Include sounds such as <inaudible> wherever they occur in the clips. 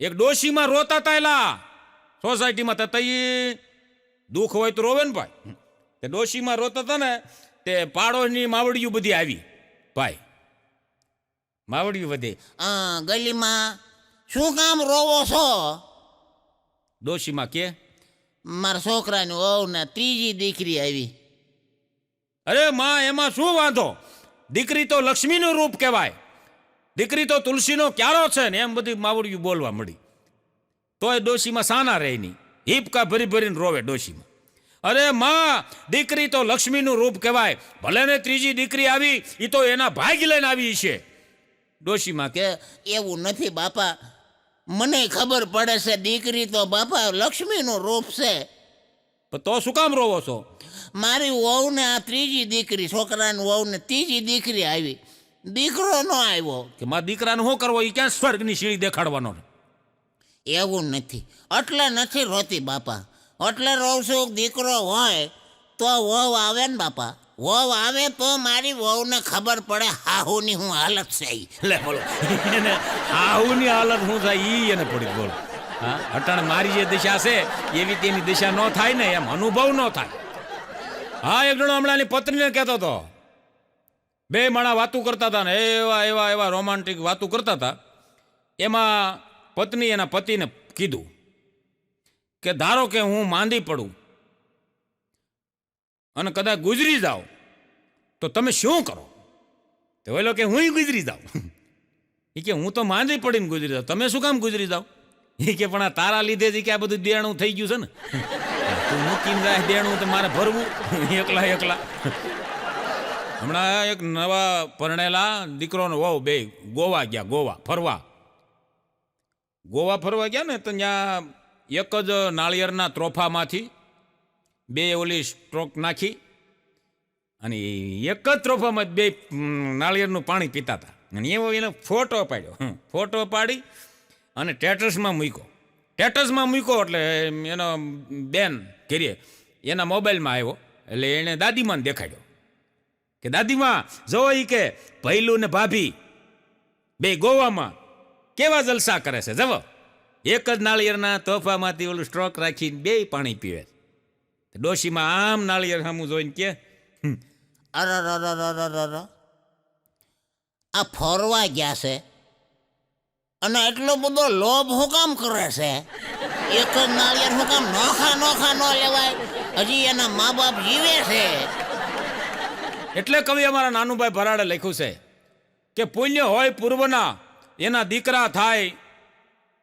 એક ડોશીમાં રોતા તા એલા સોસાયટીમાં તો તઈ દુઃખ હોય તો રોવે ને ભાઈ. તે ડોશીમાં રોતા હતા ને તે પાડોશની માવડીયું બધી આવી. ભાઈ માવડીયું બધી. આ ગલીમાં શું કામ રોવો છો? ડોશીમાં કે? મારા છોકરાની વહુ ને ત્રીજી દીકરી આવી. અરે માં એમાં શું વાંધો? દીકરી તો લક્ષ્મીનું રૂપ કહેવાય. દીકરી તો તુલસીનો ક્યારો છે ને, એમ બધી માવડિયું બોલવા મળી. તોય ડોશીમાં સાના રહે નહીં. હિપકા ભરી ભરીને રોવે ડોશીમાં. અરે માં, દીકરી તો લક્ષ્મીનું રૂપ કહેવાય. ભલે ને ત્રીજી દીકરી આવી એ તો એના ભાગ લઈને આવી છે. ડોશીમાં કે, એવું નથી બાપા. મને ખબર પડે છે, દીકરી તો બાપા લક્ષ્મીનું રૂપ છે. "પણ તો શું કામ રોવો છો? મારી વહુને આ ત્રીજી દીકરી, છોકરાની વહુને ત્રીજી દીકરી આવી. દીકરો ન આવ્યો. કે મારા દીકરાને શું કરવો? એ ક્યાં સ્વર્ગની સીડી દેખાડવાનો એવું નથી. એટલે નથી રોતી બાપા. એટલે રોઉં છું દીકરો હોય તો વહુ આવે ને બાપા. વહુ આવે તો મારી વહુને ખબર પડે હાહુની હું હાલત છે. લે બોલો. એને આવુની હાલત શું થાય? ઈ એને પડી બોલો. હા? અટાણ મારી જે દિશા છે એવી તેની દિશા ન થાય ને એમ અનુભવ ન થાય. હા એક જણો હમણાંની પત્નીને કહેતો હતો બે માણા વાતું કરતા હતા ને એવા એવા એવા રોમાન્ટિક વાતું કરતા હતા એમાં પત્ની એના પતિને કીધું કે, ધારો કે હું માંદી પડું અને કદાચ ગુજરી જાઓ તો તમે શું કરો? તો ઓલો કે હું ગુજરી જાઉં. એ કે, હું તો માંદી પડીને ગુજરી જાઉં. તમે શું કામ ગુજરી જાવ એ કે, પણ આ તારા લીધે જ કે આ બધું દેણું થઈ ગયું છે ને. તું મૂકીને જાય દેણું, તો મારે ભરવું. એકલા એકલા. હમણાં એક નવા પરણેલા દીકરોનો વહુ બે, ગોવા ગયા, ગોવા, ફરવા. ગોવા ફરવા ગયા ને તો ત્યાં એક જ નાળિયેરના ત્રોફામાંથી બે ઓલી સ્ટ્રોક નાખી અને એક જ ત્રોફામાં બે નાળિયેરનું પાણી પીતા હતા. અને એવો એનો ફોટો પાડ્યો. હં ફોટો પાડી અને ટેટસમાં મૂક્યો. ટેટસમાં મૂક્યો એટલે એનો બેન કરીએ એના મોબાઈલમાં આવ્યો. એટલે એણે દાદીમાને દેખાડ્યો. કે દાદીમાં જો ઈ કે ભૈલું ને ભાભી બે ગોવામાં કેવા જલસા કરે છે જવો એક જ નાળિયેરના તોફામાંથી ઓલું સ્ટ્રોક રાખીને બે પાણી પીવે ડોશીમાં આમ નાળિયેર સામું જોઈને કે "હમ, અરરરરરરર. આ ફરવા ગયા છે અને એટલો બધો લોભ હું કામ કરે છે? એક જ નાળિયેર હું કામ નોખા નોખા ન લેવાય? હજી એના મા બાપ જીવે છે. એટલે કવિ અમારા નાનુભાઈ ભરાડે લખ્યું છે કે પુણ્ય હોય પૂર્વના, એના દીકરા થાય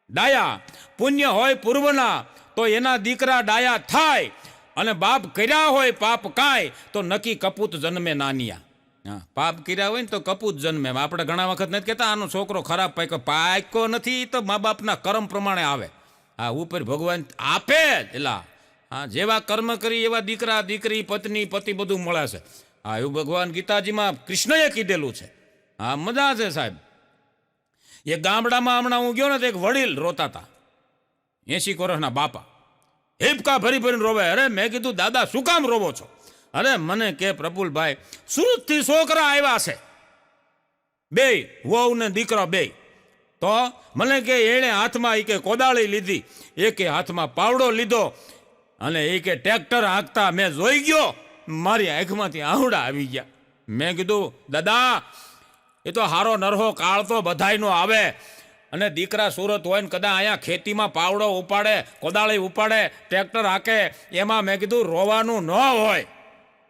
ડાયા. પુણ્ય હોય પૂર્વના, તો એના દીકરા ડાયા થાય. અને બાપ કર્યા હોય પાપ કાંઈ, તો નક્કી કપૂત જન્મે નાનિયા. હા, પાપ કર્યા હોય ને તો કપૂત જન્મે. આપણે ઘણા વખત નથી કહેતા, આનો છોકરો ખરાબ પાક્યો. પાક્યો નથી તો મા બાપના કર્મ પ્રમાણે આવે. હા, ઉપર ભગવાન આપે જ. એલા, હા, જેવા કર્મ કરી એવા દીકરા, દીકરી, પત્ની, પતિ બધું મળે છે. હા એવું ભગવાન ગીતાજીમાં કૃષ્ણએ કીધેલું છે. હા, મજા છે સાહેબ. એ ગામડામાં હમણાં હું ગયો ને તો એક વડીલ રોતા હતા એસી કોરસના બાપા. હિપકા ભરી ભરીને રોવે. અરે, મેં કીધું, દાદા, શું કામ રોવો છો? અરે, મને કે, પ્રફુલભાઈ, સુરતથી છોકરા આવ્યા છે. બે વહુ ને દીકરો બે તો મને કે, એણે હાથમાં એ કોદાળી લીધી. એ કે હાથમાં પાવડો લીધો અને એ કે ટ્રેક્ટર હાંકતા મેં જોઈ ગયો. મારી આંખમાંથી આહુડા આવી ગયા. મેં કીધું, દાદા, એ તો હારો નરહો કાળ તો બધાયનો આવે. અને દીકરા સુરત હોય ને કદાચ અહીંયા ખેતીમાં પાવડો ઉપાડે, કોદાળી ઉપાડે, ટ્રેક્ટર હાકે, એમાં મેં કીધું, રોવાનું ન હોય.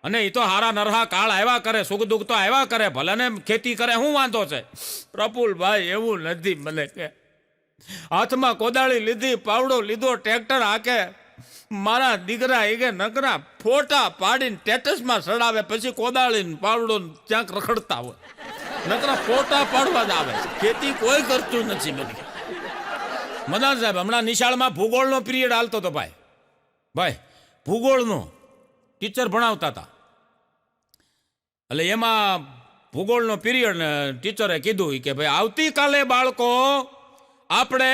અને એ તો હારા નરહા કાળ આવ્યા કરે સુખ દુઃખ તો આવ્યા કરે, ભલે ને ખેતી કરે શું વાંધો છે? પ્રફુલભાઈ, એવું નથી મને કે. હાથમાં કોદાળી લીધી, પાવડો લીધો, ટ્રેક્ટર હાકે. મારા દીકરા એ નકરા ફોટા પાડીને ટેટસમાં સડાવે, પછી કોદાળીને પાવડો ક્યાંક રખડતા હોય. નકરા ફોટા પાડવા જ આવે ખેતી કોઈ કરતું નથી બની મદાન સાહેબ, હમણાં નિશાળમાં ભૂગોળનો પિરિયડ હાલતો હતો ભાઈ. ભાઈ, ભૂગોળનો ટીચર ભણાવતા હતા. એટલે એમાં ભૂગોળનો પિરિયડ ને ટીચરે કીધું કે ભાઈ, આવતીકાલે બાળકો, આપણે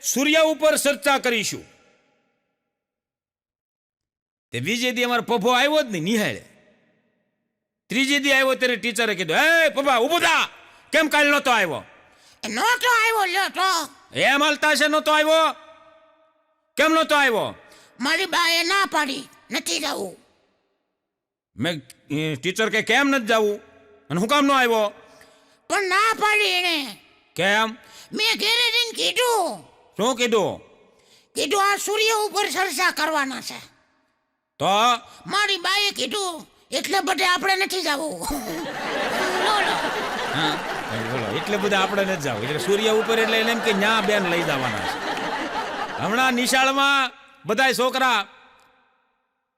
સૂર્ય ઉપર ચર્ચા કરીશું. તે બીજે દી અમારો પપ્પો આવ્યો જ નહીં નિહાળે. ત્રીજે દી આવ્યો ત્યારે ટીચરે કીધું હે પપ્પા ઊભો થા. કેમ કાલ નહોતો આવ્યો? નહોતો આવ્યો લ્યો તો. એમ હાલતા છે નહોતો આવ્યો. કેમ નહોતો આવ્યો? મારી બાએ ના પાડી નથી જવું. મેં ટીચર કે કેમ નથી જવું? અને હું કામ ન આવ્યો? પણ ના પાડી એને. કેમ? મેં ઘેરે જઈને કીધું. શું કીધું? કીધું આ સૂર્ય ઉપર ચર્ચા કરવાના છે. તો? મારી બાએ કીધું એટલે બધે આપણે નથી જવું. બોલો હા? બોલો એટલે બધા આપણે નથી જાવ. એટલે સૂર્ય ઉપર એટલે એને એમ કે ન્યા બેન લઈ જવાના છે. હમણાં નિશાળમાં બધાય છોકરા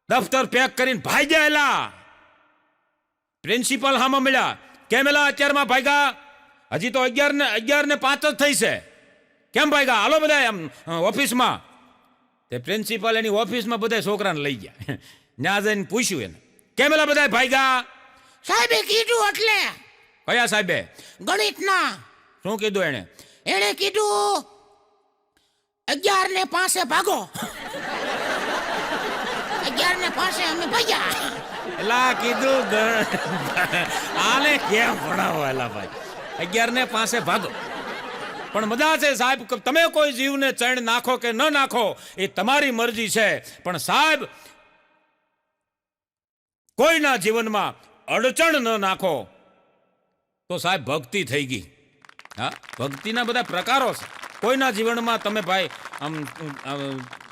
દફતર પેક કરીને ભાઈ ગયેલા પ્રિન્સિપલ હામાં મળ્યા. કેમ એલા અત્યારમાં ભાગ્યા? હજી તો અગિયાર ને અગિયાર ને પાંચ જ થઈ છે. કેમ ભાગ્યા? હાલો બધા એમ ઓફિસમાં. તે પ્રિન્સિપલ એની ઓફિસમાં બધા છોકરાને લઈ ગયા. ત્યાં જઈને પૂછ્યું એને કેમ એલા બધા ભાઈગા સાહેબે કીધું એટલે. કયા સાહેબે? ગણિતના. શું કીધું એને એણે કીધું અગિયાર ને પાસે ભાગો. અગિયાર ને પાસે અમે ભાગ્યા. એલા કીધું આને કેમ ભણાવો એલા ભાઈ? અગિયાર ને પાસે ભાગો. પણ મજા છે સાહેબ તમે કોઈ જીવને ચણ નાખો કે ન નાખો, એ તમારી મરજી છે. પણ સાહેબ, કોઈના જીવનમાં અડચણ ન નાખો. તો સાહેબ, ભક્તિ થઈ ગઈ. હા, ભક્તિના બધા પ્રકારો છે. કોઈના જીવનમાં તમે ભાઈ, આમ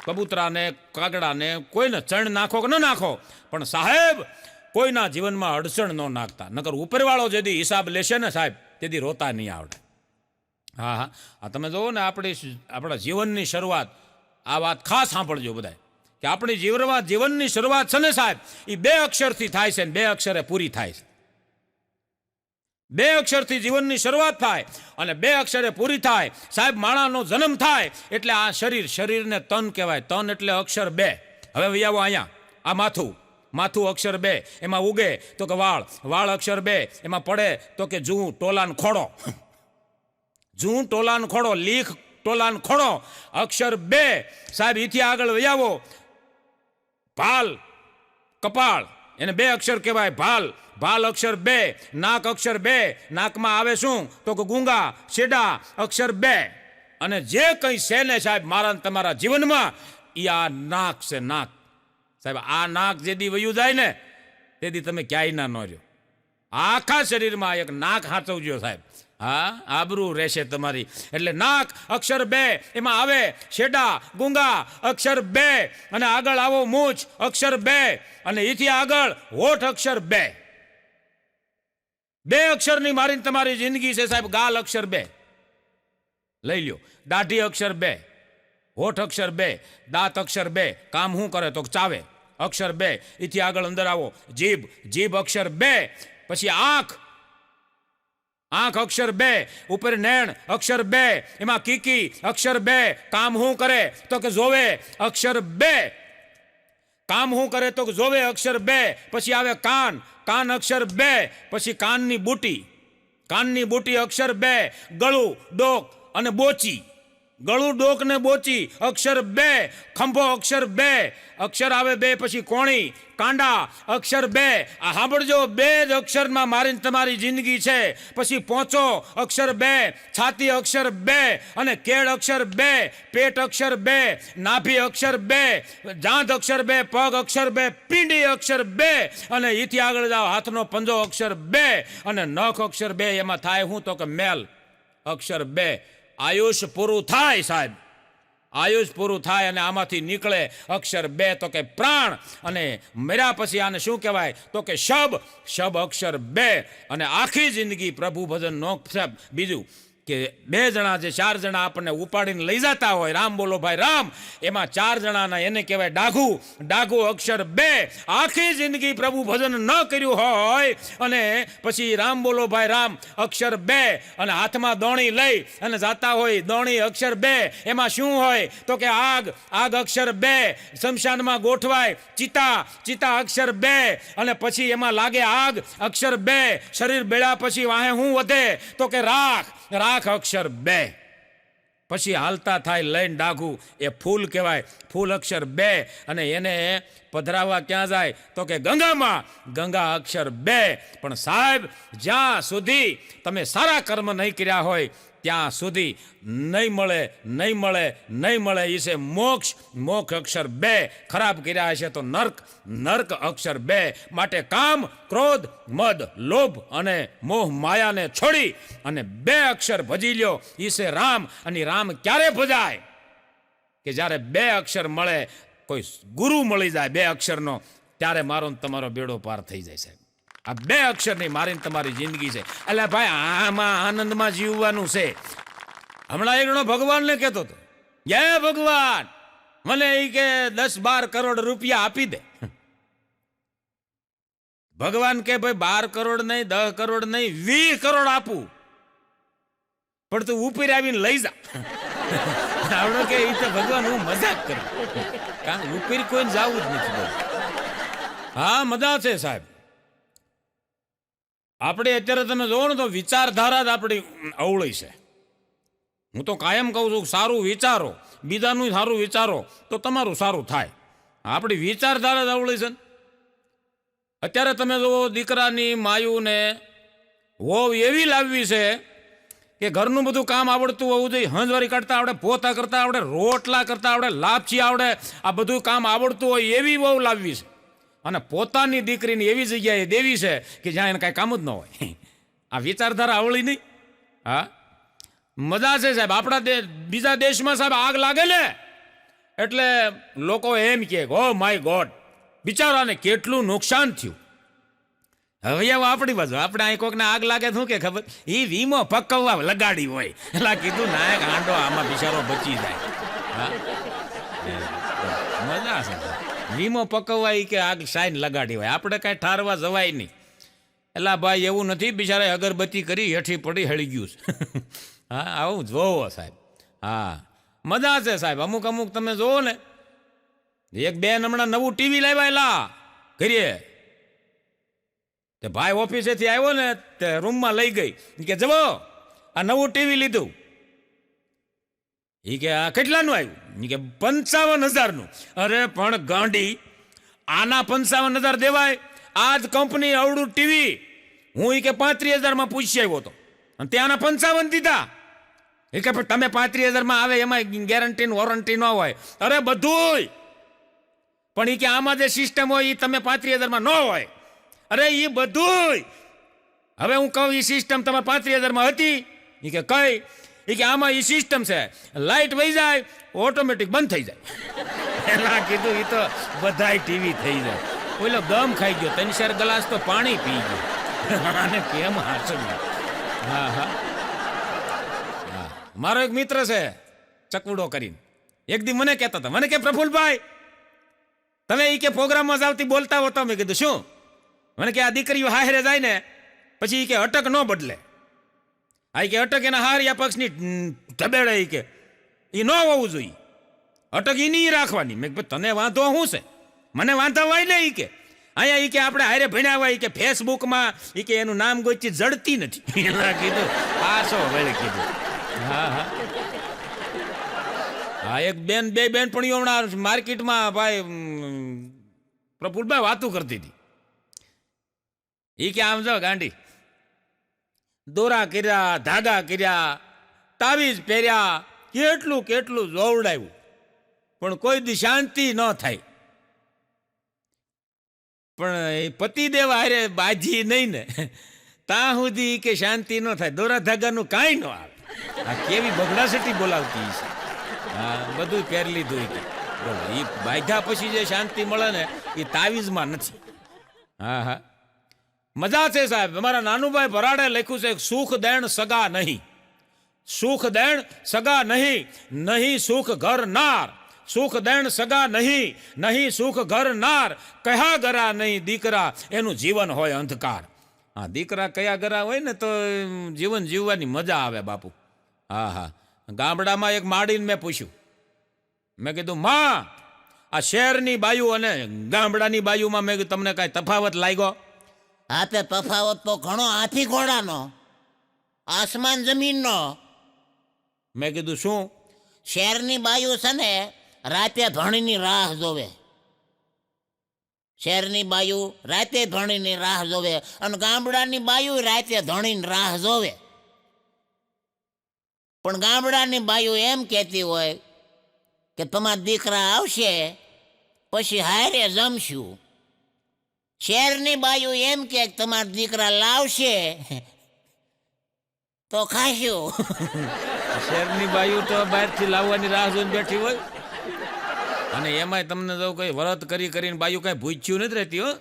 કબૂતરાને, કાગડાને કોઈને ચણ નાખો કે ન નાખો, પણ સાહેબ, કોઈના જીવનમાં અડચણ ન નાખતા. નકર ઉપરવાળો જેથી હિસાબ લેશે ને સાહેબ તેથી રોતા નહીં આવડે. હા હા. તમે જુઓ ને આપણી આપણા જીવનની શરૂઆત, આ વાત ખાસ સાંભળજો બધાય. કે આપણી જીવનમાં જીવનની શરૂઆત છે ને સાહેબ એ બે અક્ષરથી થાય છે ને બે અક્ષરે પૂરી થાય છે. બે અક્ષરથી જીવનની શરૂઆત થાય અને બે અક્ષરે પૂરી થાય. સાહેબ, માણાનો જન્મ થાય એટલે આ શરીર, શરીરને તન કહેવાય. તન એટલે અક્ષર બે. હવે આવો અહીંયા. આ માથું. માથું અક્ષર બે. એમાં ઉગે તો કે વાળ. વાળ અક્ષર બે. એમાં પડે તો કે જૂ ટોલાન ખોડો. જૂ ટોલાન ખોડો, લીખ ટોલાન ખોડો, અક્ષર બે. સાહેબ, ઈથી આગળ વયાવો ભાલ, કપાળ. એને બે અક્ષર કહેવાય, ભાલ. ભાલ અક્ષર બે, નાક અક્ષર બે. નાકમાં આવે શું? તો કે ગુંગા, શેડા, અક્ષર બે. અને જે કંઈ છે ને સાહેબ, મારા તમારા જીવનમાં એ આ નાક છે, નાક. સાહેબ, આ નાક જેદી વયું જાય ને તેથી તમે ક્યાંય ના ન રહ્યો આખા શરીરમાં એક નાક હાચવજો સાહેબ. હા? આબરૂ રહેશે તમારી. એટલે નાક અક્ષર બે, એમાં આવે શેડા, ગુંગા, અક્ષર બે. અને આગળ આવો મૂછ, અક્ષર બે. અને એથી આગળ હોઠ અક્ષર બે. બે અક્ષરની મારીને તમારી જિંદગી છે સાહેબ, ગાલ અક્ષર બે. લઈ લ્યો. દાઢી અક્ષર બે, હોઠ અક્ષર બે, દાંત અક્ષર બે. કામ શું કરે તો ચાવે? અક્ષર બે. એથી આગળ અંદર આવો. જીભ જીભ અક્ષર બે. પછી આંખ આંખ અક્ષર બે, ઉપર નેણ અક્ષર બે, એમાં કીકી અક્ષર બે, કામ શું કરે તો કે જોવે અક્ષર બે. કામ શું કરે તો જોવે અક્ષર બે, પછી આવે કાન કાન અક્ષર બે, પછી કાનની બુટી. કાનની બુટી અક્ષર બે, ગળું, ડોક અને બોચી. ગળું, ડોક ને બોચી અક્ષર બે, ખંભો અક્ષર બે, અક્ષર આવે બે, પછી કોણી કાંડા, અક્ષર બે. આ સાંભળજો, બે જ અક્ષરમાં મારીને તમારી જિંદગી છે. પછી પોચો અક્ષર બે, છાતી અક્ષર બે અને કેળ અક્ષર બે, પેટ અક્ષર બે, નાભી અક્ષર બે, જાંધ અક્ષર બે, પગ અક્ષર બે, પીંડી અક્ષર બે અને એથી આગળ જાઓ, હાથનો પંજો અક્ષર બે અને નખ અક્ષર બે. એમાં થાય હું તો કે મેલ અક્ષર બે. આયુષ પૂરું થાય સાહેબ. આયુષ પૂરું થાય અને આમાંથી નીકળે અક્ષર બે તો કે પ્રાણ અને મર્યા પછી આને શું કહેવાય? તો કે શબ. શબ અક્ષર બે અને આખી જિંદગી પ્રભુ ભજન નો બીજું કે બે જણા જે ચાર જણા આપણને ઉપાડીને લઈ જતા હોય, રામ બોલો ભાઈ, રામ. એમાં ચાર જણાના એને કહેવાય ડાઘુ. ડાઘુ અક્ષર બે. આખી જિંદગી પ્રભુ ભજન ન કર્યું હોય અને પછી રામ બોલો ભાઈ, રામ, અક્ષર બે. અને હાથમાં દોણી લઈ અને જાતા હોય દોણી, અક્ષર બે. એમાં શું હોય? તો કે આગ આગ અક્ષર બે. શમશાનમાં ગોઠવાય ચિતા ચિતા અક્ષર બે. અને પછી એમાં લાગે આગ અક્ષર બે. શરીર બેળા પછી વાહે હું વધે? તો કે રાખ. રાખ અક્ષર બે. પછી હાલતા થાય લઈને ડાઘું. એ ફૂલ કહેવાય. ફૂલ અક્ષર બે. અને એને પધરાવવા ક્યાં જાય? તો કે ગંગામાં. ગંગા અક્ષર બે. પણ સાહેબ, જ્યાં સુધી તમે સારા કર્મ નહીં કર્યા હોય ત્યાં સુધી નહીં મળે નહીં મળે નહીં મળે. એ છે મોક્ષ મોક્ષ અક્ષર બે. ખરાબ કર્યા હશે તો નર્ક નર્ક અક્ષર બે. માટે કામ, ક્રોધ, મદ, લોભ અને મોહ માયાને છોડી અને બે અક્ષર ભજી લ્યો. એ છે રામ, અને રામ ક્યારે ભજાય? કે જ્યારે બે અક્ષર મળે, કોઈ ગુરુ મળી જાય બે અક્ષરનો, ત્યારે મારો તમારો બેડો પાર થઈ જાય સાહેબ. આ બે અક્ષરની મારીને તમારી જિંદગી છે. એટલે ભાઈ, આમાં આનંદમાં જીવવાનું છે. હમણાં એક જણો ભગવાનને કહેતો હતો, જય ભગવાન, મને એ કે દસ બાર કરોડ રૂપિયા આપી દે. ભગવાન કે, ભાઈ, બાર કરોડ નહીં દસ કરોડ નહીં, વીસ કરોડ આપું. પણ તું ઉપર આવીને લઈ જા. આવડો કે એ તો ભગવાન, હું મજાક કરું. કારણ ઉપર કોઈને જવું જ નથી હા, મજા છે સાહેબ. આપણે અત્યારે તમે જોવો ને તો વિચારધારા જ આપણી અવળી છે. હું તો કાયમ કહું છું, સારું વિચારો, બીજાનું સારું વિચારો, તો તમારું સારું થાય. આપણી વિચારધારા જ અવળી છે અત્યારે તમે જુઓ દીકરાની માયુને વહુ એવી લાવવી છે કે ઘરનું બધું કામ આવડતું હોવું જોઈએ. હંજવારી કરતા આવડે, પોતા કરતા આવડે, રોટલા કરતા આવડે લાપસી આવડે, આ બધું કામ આવડતું હોય એવી વહુ લાવવી છે. અને પોતાની દીકરીને એવી જગ્યાએ દેવી છે કે જ્યાં એને કાંઈ કામ જ ન હોય. આ વિચારધારા આવડી નહીં. હા? મજા છે સાહેબ, આપણા દે, બીજા દેશમાં સાહેબ આગ લાગે ને, એટલે લોકો એમ કે, ઓ માય ગોડ, બિચારાને કેટલું નુકસાન થયું. હવે આવો આપણી બાજુ, આપણે અહીં કોકને આગ લાગે શું કે ખબર? એ વીમો પકવવા લગાડી હોય. એટલે કીધું ના એક આંડો, આમાં બિચારો બચી જાય. હા? વીમો પકવવાય કે આગ સાઈન લગાડી હોય. આપણે કાંઈ ઠારવા જવાય નહીં. એટલે ભાઈ એવું નથી બિચારા અગરબત્તી કરી, હેઠી પડી હળી ગયું છે. <laughs> હા, આવું જોવો સાહેબ. હા, મજા છે સાહેબ. અમુક અમુક તમે જોવો ને. એક બેન હમણાં નવું ટીવી લાવ્યા એલા. કરીએ. તે ભાઈ ઓફિસેથી આવ્યો ને, તે રૂમમાં લઈ ગઈ. કે જવો, આ નવું ટીવી લીધું. એ કે, આ કેટલાનું આવ્યું? ઈ કે, પંચાવન હજારનું. અરે, પણ ગાંડી, આના પંચાવન હજાર દેવાય? આ જ કંપની અવડું ટીવી. હું ઈ કે, પાંત્રીસ હજારમાં પૂછી આવ્યો હતો. અને ત્યાંના પંચાવન દીધા. એ કે તમે પાંત્રીસ હજારમાં આવે, એમાં ગેરંટી વોરંટી ન હોય. અરે, બધુંય. પણ એ કે, આમાં જે સિસ્ટમ હોય એ તમે પાંત્રીસ હજારમાં ન હોય. અરે એ બધુંય. હવે હું કહું એ સિસ્ટમ તમારે પાંત્રીસ હજારમાં હતી. એ કે, કઈ? એ કે આમાં એ સિસ્ટમ છે. લાઇટ વહી જાય ઓટોમેટિક બંધ થઈ જાય. એના કીધું એ તો બધાય ટીવી થઈ જાય. ઓલો દમ ખાઈ ગયો ત્રણ ચાર ગ્લાસ તો પાણી પી ગયો. આને કેમ હાચવ્યું હા હા. મારો એક મિત્ર છે, ચકુડો કરીને. એક દી મને કહેતા હતા, મને કે, પ્રફુલભાઈ, તમે એ કે પ્રોગ્રામમાં જાવતી બોલતા હો તો? મેં કીધું, શું? મને કે, આ દીકરીઓ હાહેરે જાય ને, પછી એ કે અટક ન બદલે. આ કે અટક એના હારિયા પક્ષની ઢબેડે ઈ કે એ ન હોવું જોઈએ. અટક નહીં રાખવાની. મેં તને વાંધો શું છે? મને વાંધો હોય ને એ કે. અહીંયા એ કે આપણે હારે ભણ્યા હોય કે ફેસબુકમાં એ કે એનું નામ ગોચી જડતી નથી. <laughs> એના કીધું, પાછો વળે કીધું. હા હા. હા, એક બેન, બે બેન પણ હમણાં માર્કેટમાં ભાઈ પ્રફુલભાઈ વાતું કરતી હતી. એ કે, આમ જો ગાંડી દોરા કર્યા ધાગા કર્યા, તાવીજ પહેર્યા, કેટલું કેટલું જોવડાવ્યું. પણ કોઈ દી શાંતિ ન થાય. પણ એ પતિદેવ હારે બાજી નહીં ને. ત્યાં સુધી કે શાંતિ ન થાય. દોરા ધાગાનું કાંઈ ન આવે. આ કેવી બગડાસટી બોલાવતી છે હા બધું પહેરી લીધું કે એ બાંધ્યા પછી જે શાંતિ મળે ને એ તાવીઝમાં નથી. હા હા. મજા છે સાહેબ. અમારા નાનુભાઈ ભરાડે લખ્યું છે, સુખ દેણ સગા નહીં. સુખ દેણ સગા નહીં નહીં સુખ ઘર નાર. સુખ દેણ સગા નહીં નહીં સુખ ઘર નાર. કયા ગરા નહીં દીકરા? એનું જીવન હોય અંધકાર. હા, દીકરા કયા ગરા હોય ને તો જીવન જીવવાની મજા આવે બાપુ. હા હા. ગામડામાં એક માડીને મેં પૂછ્યું. મેં કીધું, માં, આ શહેરની બાયુ અને ગામડાની બાયુમાં મેં તમને કાંઈ તફાવત લાગ્યો? આપે તફાવત તો ઘણો હાથી ઘોડાનો, આસમાન જમીનનો. મેં કીધું, શું? શહેરની બાયુ છે ને, રાતે ભણીની રાહ જોવે. શહેરની બાયુ રાતે ધણીની રાહ જોવે અને ગામડાની બાયુ રાતે ધણીની રાહ જોવે. પણ ગામડાની બાયુ એમ કહેતી હોય કે, તમારા દીકરા આવશે, પછી હારે જમશું. શહેરની બાયુ એમ કે તમારા દીકરા લાવશે, તો ખાશું. શેરની બાયુ તો બહારથી લાવવાની રાહ જોઈને બેઠી હોય. અને એમાંય તમને જો કઈ વ્રત કરી કરીને બાયુ કઈ ભૂચ્યું નથી રહેતી, હો.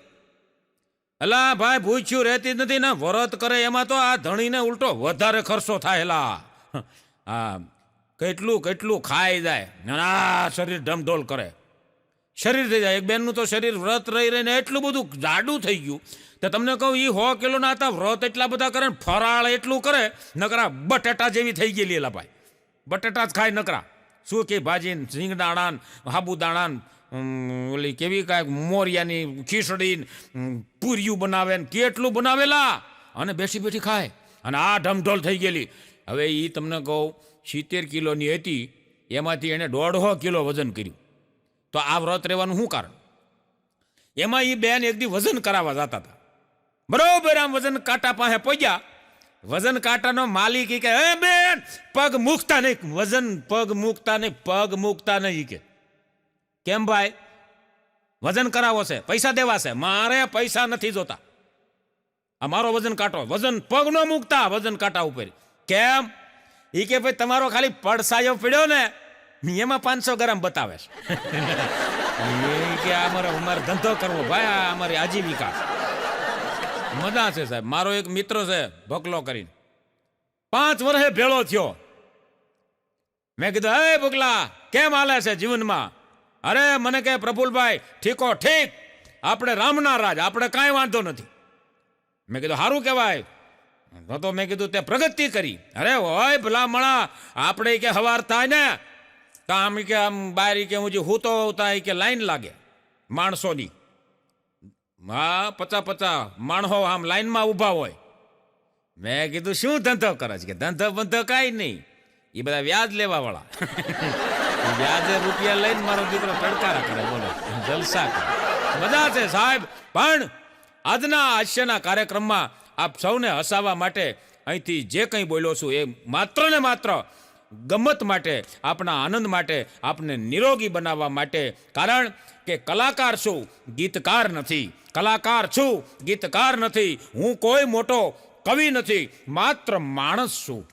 અલા ભાઈ ભૂચ્યું રહેતી નથી, ને, વ્રત કરે એમાં તો આ ધણીને ઉલટો વધારે ખર્ચો થાય એલા હા, કેટલું કેટલું ખાઈ જાય, ના, શરીર ઢમઢોલ કરે. શરીર થઈ જાય. એક બેનનું તો શરીર વ્રત રહી રહીને એટલું બધું જાડું થઈ ગયું તો તમને કહું એ હો કિલો ના હતા વ્રત એટલા બધા કરે ને ફરાળ એટલું કરે નકરા બટેટા જેવી થઈ ગયેલી એલા ભાઈ. બટેટા જ ખાય નકરા. શું કે ભાજી સિંગદાણા ને, ઓલી કેવી કાંઈક મોરિયાની ખીચડી પૂરિયું બનાવે ને કેટલું બનાવેલા? અને બેસી બેઠી ખાય. અને આ ઢમઢોલ થઈ ગયેલી. હવે એ તમને કહું સિત્તેર કિલોની હતી એમાંથી એણે દોઢસો કિલો વજન કર્યું. તો આ વ્રત રહેવાનું શું કારણ? એમાં એ બેન એક દી વજન કરાવવા જતા હતા. બરોબર આમ વજન કાંટા પાસે પહોંચ્યા વજન કાંટાનો માલિક કે હે બેન, પગ મૂકતા નહીં. વજન પગ મૂકતા નહીં, પગ મૂકતા નહીં કે. કેમ ભાઈ? વજન કરાવો છે, પૈસા દેવા છે. મારે પૈસા નથી જોતા. આ મારો વજન કાંટો. વજન પગ ન મૂકતા, વજન કાંટા ઉપર. કેમ? એ કે, ભાઈ, તમારો ખાલી પડસાયો પીડ્યો ને. એમાં પાંચસો ગ્રામ બતાવે છે. <laughs> એ કે આ અમારે અમારે ધંધો કરવો, ભાઈ, આ અમારી આજીવિકા. મજા છે સાહેબ. મારો એક મિત્ર છે, ભકલો કરીને. પાંચ વર્ષે ભેળો થયો. મેં કીધું, હે ભગલા કેમ હાલે છે જીવનમાં? અરે, મને કહે, પ્રફુલભાઈ, ઠીકો, ઠીક. આપણે રામના રાજ, આપણે કાંઈ વાંધો નથી. મેં કીધું સારું કહેવાય. તો મેં કીધું, તે પ્રગતિ કરી. અરે હોય ભલા મળા આપણે કે હવાર થાય ને તો આમ કે આમ બારી કે હું જે હું તો હોતા કે લાઈન લાગે, માણસોની. હા પચા પચા માણસો આમ લાઈનમાં ઊભા હોય. મેં કીધું, શું ધંધો કરે છે? કે ધંધો બંધો કાંઈ નહીં. એ બધા વ્યાજ લેવા વાળા વ્યાજે રૂપિયા લઈને મારો દીકરો તડકારા કરે, બોલો, જલસા કરે. બધા છે, સાહેબ, પણ આજના હાસ્યના કાર્યક્રમમાં આપ સૌને હસાવવા માટે અહીંથી જે કંઈ બોલ્યો છું એ માત્ર ને માત્ર ગમત માટે આપણા આનંદ માટે, આપને નિરોગી બનાવવા માટે. કારણ કે કલાકાર છું, ગીતકાર નથી. કલાકાર છું, ગીતકાર નથી. હું કોઈ મોટો કવિ નથી. માત્ર માણસ છું.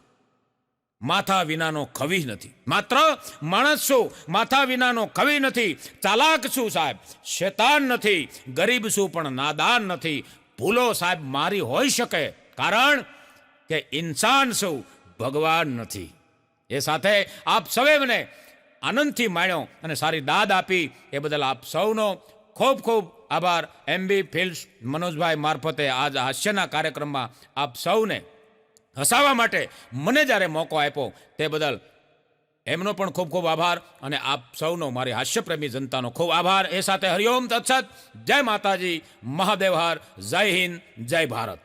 માથા વિનાનો કવિ નથી. માત્ર માણસ છું. માથા વિનાનો કવિ નથી. ચાલાક છું સાહેબ. શેતાન નથી. ગરીબ છું પણ નાદાન નથી. ભૂલો સાહેબ મારી હોઈ શકે. કારણ કે ઇન્સાન છું. ભગવાન નથી. એ સાથે આપ સૌએ મને આનંદથી માણ્યો અને સારી દાદ આપી. એ બદલ આપ સૌનો ખૂબ ખૂબ આભાર. એમબી ફિલ્મ્સ મનોજભાઈ મારફતે આજ હાસ્યના કાર્યક્રમમાં આપ સૌને હસાવવા માટે મને જ્યારે મોકો આપ્યો તે બદલ એમનો પણ ખૂબ ખૂબ આભાર અને આપ સૌનો મારી હાસ્યપ્રેમી જનતાનો ખૂબ આભાર. એ સાથે હરિઓમ તત્સત. જય માતાજી. મહાદેવ હર જય હિન્દ. જય ભારત.